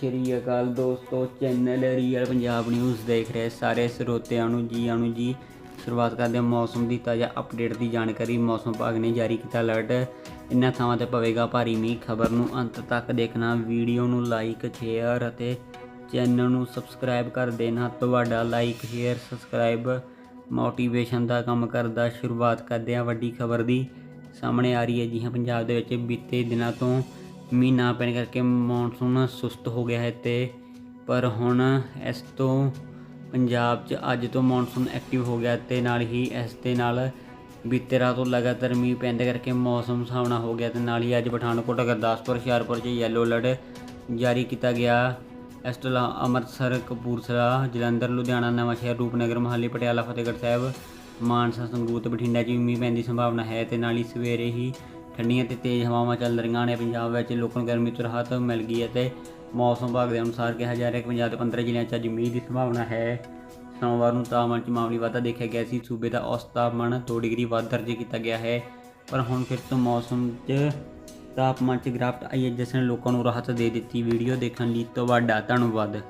ਸ਼੍ਰੀ ਅਕਾਲ ਦੋਸਤੋ channel real Punjab news ਦੇਖ ਰਹੇ ਸਾਰੇ ਸਰੋਤਿਆਂ ਨੂੰ ਜੀ ਆਨੂੰ ਜੀ। ਸ਼ੁਰੂਆਤ ਕਰਦੇ ਹਾਂ ਮੌਸਮ ਦੀ ਤਾਜ਼ਾ ਅਪਡੇਟ ਦੀ ਜਾਣਕਾਰੀ। ਮੌਸਮ ਵਿਭਾਗ ਨੇ ਜਾਰੀ ਕੀਤਾ ਅਲਰਟ ਇਨ੍ਹਾਂ ਥਾਵਾਂ ਤੇ ਪਵੇਗਾ ਭਾਰੀ ਮੀਂਹ। ਖਬਰ ਨੂੰ ਅੰਤ ਤੱਕ ਦੇਖਣਾ। ਵੀਡੀਓ ਨੂੰ ਲਾਈਕ ਸ਼ੇਅਰ ਅਤੇ ਚੈਨਲ ਨੂੰ ਸਬਸਕ੍ਰਾਈਬ ਕਰ ਦੇਣਾ। ਤੁਹਾਡਾ ਲਾਈਕ ਸ਼ੇਅਰ ਸਬਸਕ੍ਰਾਈਬ ਮੋਟੀਵੇਸ਼ਨ ਦਾ ਕੰਮ ਕਰਦਾ। ਸ਼ੁਰੂਆਤ ਕਰਦੇ ਹਾਂ ਵੱਡੀ ਖਬਰ ਦੀ। ਸਾਹਮਣੇ ਆ ਰਹੀ ਹੈ ਜੀ, ਹਾਂ, ਪੰਜਾਬ ਦੇ ਵਿੱਚ ਬੀਤੇ ਦਿਨਾਂ ਤੋਂ ਮੀਂਹ ਨਾ ਪੈਣ ਕਰਕੇ ਮੌਨਸੂਨ ਸੁਸਤ ਹੋ ਗਿਆ ਹੈ ਤੇ ਪਰ ਹੁਣ ਇਸ ਤੋਂ ਪੰਜਾਬ 'ਚ ਅੱਜ ਤੋਂ ਮੌਨਸੂਨ ਐਕਟਿਵ ਹੋ ਗਿਆ ਤੇ ਨਾਲ ਹੀ ਇਸ ਦੇ ਨਾਲ ਬੀਤੇ ਰਾਤ ਤੋਂ ਲਗਾਤਾਰ ਮੀਂਹ ਪੈਣ ਦੇ ਕਰਕੇ ਮੌਸਮ ਸੁਹਾਵਣਾ ਹੋ ਗਿਆ ਤੇ ਨਾਲ ਹੀ ਅੱਜ ਪਠਾਨਕੋਟ, ਗੁਰਦਾਸਪੁਰ, ਹੁਸ਼ਿਆਰਪੁਰ 'ਚ ਯੈਲੋ ਅਲਰਟ ਜਾਰੀ ਕੀਤਾ ਗਿਆ। ਇਸ ਤੋਂ ਇਲਾਵਾ ਅੰਮ੍ਰਿਤਸਰ, ਕਪੂਰਥਲਾ, ਜਲੰਧਰ, ਲੁਧਿਆਣਾ, ਨਵਾਂਸ਼ਹਿਰ, ਰੂਪਨਗਰ, ਮੋਹਾਲੀ, ਪਟਿਆਲਾ, ਫਤਿਹਗੜ੍ਹ ਸਾਹਿਬ, ਮਾਨਸਾ, ਸੰਗਰੂਰ ਤੇ ਬਠਿੰਡਾ 'ਚ ਵੀ ਮੀਂਹ ਪੈਣ ਦੀ ਸੰਭਾਵਨਾ ਹੈ ਤੇ ਨਾਲ ਹੀ ਸਵੇਰੇ ਹੀ ਠੰਡੀਆਂ ਤੇ ਤੇਜ਼ ਹਵਾਵਾਂ ਚੱਲ ਰਹੀਆਂ ਨੇ। ਪੰਜਾਬ ਵਿੱਚ ਲੋਕਾਂ ਨੂੰ ਗਰਮੀ ਤੋਂ ਰਾਹਤ ਮਿਲ ਗਈ ਹੈ ਤੇ ਮੌਸਮ ਵਿਭਾਗ ਦੇ ਅਨੁਸਾਰ ਕਿਹਾ ਜਾ ਰਿਹਾ ਕਿ ਪੰਜਾਬ ਦੇ 15 ਜ਼ਿਲ੍ਹਿਆਂ 'ਚ ਅੱਜ ਮੀਂਹ ਦੀ ਸੰਭਾਵਨਾ ਹੈ। ਸੋਮਵਾਰ ਨੂੰ ਤਾਪਮਾਨ 'ਚ ਮਾਮੂਲੀ ਵਾਧਾ ਦੇਖਿਆ ਗਿਆ ਸੀ। ਸੂਬੇ ਦਾ ਔਸਤ ਤਾਪਮਾਨ 2 ਡਿਗਰੀ ਵੱਧ ਦਰਜ ਕੀਤਾ ਗਿਆ ਹੈ। ਪਰ ਹੁਣ ਫਿਰ ਤੋਂ ਮੌਸਮ 'ਚ ਤਾਪਮਾਨ 'ਚ ਗਿਰਾਵਟ ਆਈ ਹੈ, ਜਿਸ ਨੇ ਲੋਕਾਂ ਨੂੰ ਰਾਹਤ ਦੇ ਦਿੱਤੀ। ਵੀਡੀਓ ਦੇਖਣ ਲਈ ਤੁਹਾਡਾ ਧੰਨਵਾਦ।